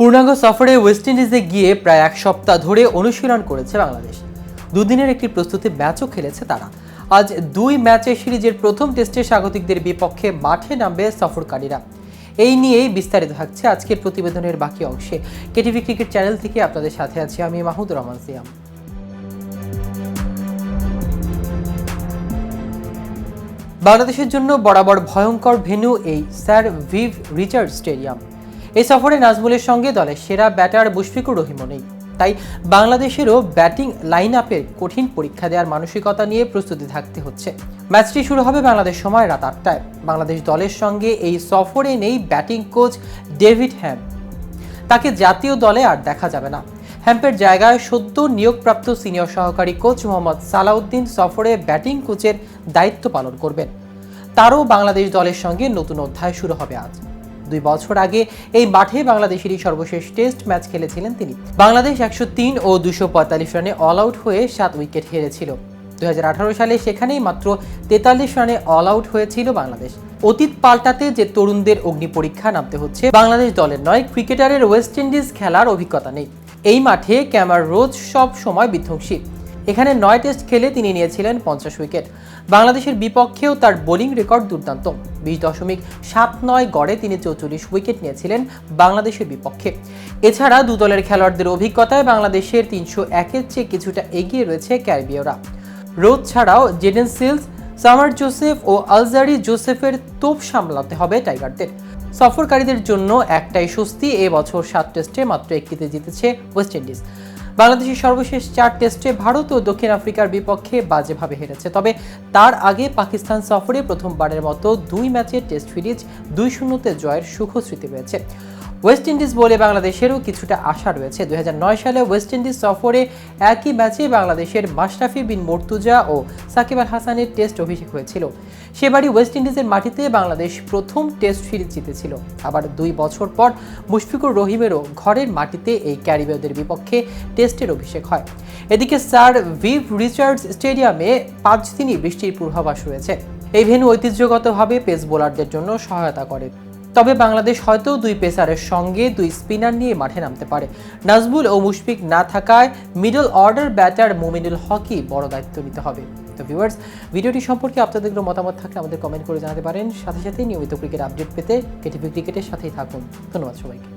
পূর্ণাঙ্গ সফরে ওয়েস্ট ইন্ডিজে গিয়ে প্রায় এক সপ্তাহ ধরে অনুশীলন করেছে বাংলাদেশ। দুদিনের একটি প্রস্তুতি ম্যাচও খেলেছে তারা। আজ দুই ম্যাচে সিরিজের প্রথম টেস্টে স্বাগতিকদের বিপক্ষে মাঠে নামবে সফরকারীরা। এই নিয়েই বিস্তারিত থাকছে আজকের প্রতিবেদনের বাকি অংশে। কেটিভি ক্রিকেট চ্যানেল থেকে আপনাদের সাথে আছি আমি মাহমুদুর রহমান সিয়াম। বাংলাদেশের জন্য বরাবর ভয়ঙ্কর ভেন্যু এই স্যার ভিভ রিচার্ড স্টেডিয়াম। এই সফরে নাজমুলের সঙ্গে দলের সেরা ব্যাটার মুশফিকুর রহিমও নেই। তাই বাংলাদেশেরও ব্যাটিং লাইন আপের কঠিন পরীক্ষা দেওয়ার মানসিকতা নিয়ে প্রস্তুতি থাকতে হচ্ছে। ম্যাচটি শুরু হবে বাংলাদেশ সময় রাত আটটায়। বাংলাদেশ দলের সঙ্গে এই সফরে নেই ব্যাটিং কোচ ডেভিড হ্যাম। তাকে জাতীয় দলে আর দেখা যাবে না। হ্যাম্পের জায়গায় সদ্য নিয়োগপ্রাপ্ত সিনিয়র সহকারী কোচ মোহাম্মদ সালাউদ্দিন সফরে ব্যাটিং কোচের দায়িত্ব পালন করবেন। তারও বাংলাদেশ দলের সঙ্গে নতুন অধ্যায় শুরু হবে আজ। দুই বছর আগে এই মাঠে বাংলাদেশেরই সর্বশেষ টেস্ট ম্যাচ খেলেছিলেন তিনি। বাংলাদেশ একশো তিন ও দুশো পঁয়তাল্লিশ রানে অল আউট হয়ে সাত উইকেট হেরেছিল। দুই হাজার আঠারো সালে সেখানেই মাত্র তেতাল্লিশ রানে অল আউট হয়েছিল বাংলাদেশ। অতীত পাল্টাতে যে তরুণদের অগ্নি পরীক্ষা নামতে হচ্ছে, বাংলাদেশ দলের নয়, ক্রিকেটারের ওয়েস্ট ইন্ডিজ খেলার অভিজ্ঞতা নেই। এই মাঠে ক্যামার রোজ সব সময় বিধ্বংসী। এখানে নয় টেস্ট খেলে তিনি নিয়েছিলেন পঞ্চাশ উইকেট। বাংলাদেশের বিপক্ষেও তার বোলিং রেকর্ড দুর্দান্ত। বিশ দশমিক সাত নয় গড়ে তিনি চৌচল্লিশ উইকেট নিয়েছিলেন বাংলাদেশের বিপক্ষে। এছাড়া দু দলের খেলোয়াড়দের অভিজ্ঞতায় বাংলাদেশের তিনশো একের চেয়ে কিছুটা এগিয়ে রয়েছে ক্যারিবীয়রা। রোদ ছাড়াও জেডেন সিলস, সামার জোসেফ ও আলজারি জোসেফের তোপ সামলাতে হবে টাইগারদের। সফরকারীদের জন্য একটাই স্বস্তি এবছর সাত টেস্টে মাত্র একটিতে জিতেছে ওয়েস্ট ইন্ডিজ। বাংলাদেশের সর্বশেষ চার টেস্টে ভারত ও দক্ষিণ আফ্রিকার বিপক্ষে বাজেভাবে হেরেছে। তবে তার আগে পাকিস্তান সফরে প্রথমবারের মতো দুই ম্যাচের টেস্ট সিরিজ দুই শূন্যতে জয়ের সুখ স্মৃতি রয়েছে। ওয়েস্ট ইন্ডিজ বলে বাংলাদেশেরও কিছুটা আশা রয়েছে। দু হাজার নয় সালে ওয়েস্ট ইন্ডিজ সফরে একই ম্যাচে বাংলাদেশের মাশরাফি বিন মর্তুজা ও সাকিব আল হাসানের টেস্ট অভিষেক হয়েছিল। সেবারই ওয়েস্ট ইন্ডিজের মাটিতে বাংলাদেশ প্রথম টেস্ট সিরিজ জিতেছিল। আবার দুই বছর পর মুশফিকুর রহিমেরও ঘরের মাটিতে এই ক্যারিবীয়দের বিপক্ষে টেস্টের অভিষেক হয়। এদিকে স্যার ভিভ রিচার্ডস স্টেডিয়ামে পাঁচ দিনই বৃষ্টির পূর্বাভাস রয়েছে। এই ভেন্যু ঐতিহ্যগতভাবে পেস বোলারদের জন্য সহায়তা করে। তবে বাংলাদেশ হয়তো দুই পেসারের সঙ্গে দুই স্পিনার নিয়ে মাঠে নামতে পারে। নাজবুল ও মুশফিক না থাকায় middle order batter Mominul Haque বড় দায়িত্ব নিতে হবে। তো ভিউয়ার্স, ভিডিওটি সম্পর্কে আপনাদের কোনো মতামত থাকলে আমাদের কমেন্ট করে জানাতে পারেন। সাথে সাথে নিয়মিত ক্রিকেট আপডেট পেতে কেটিভি ক্রিকেটের সাথেই থাকুন। ধন্যবাদ সবাইকে।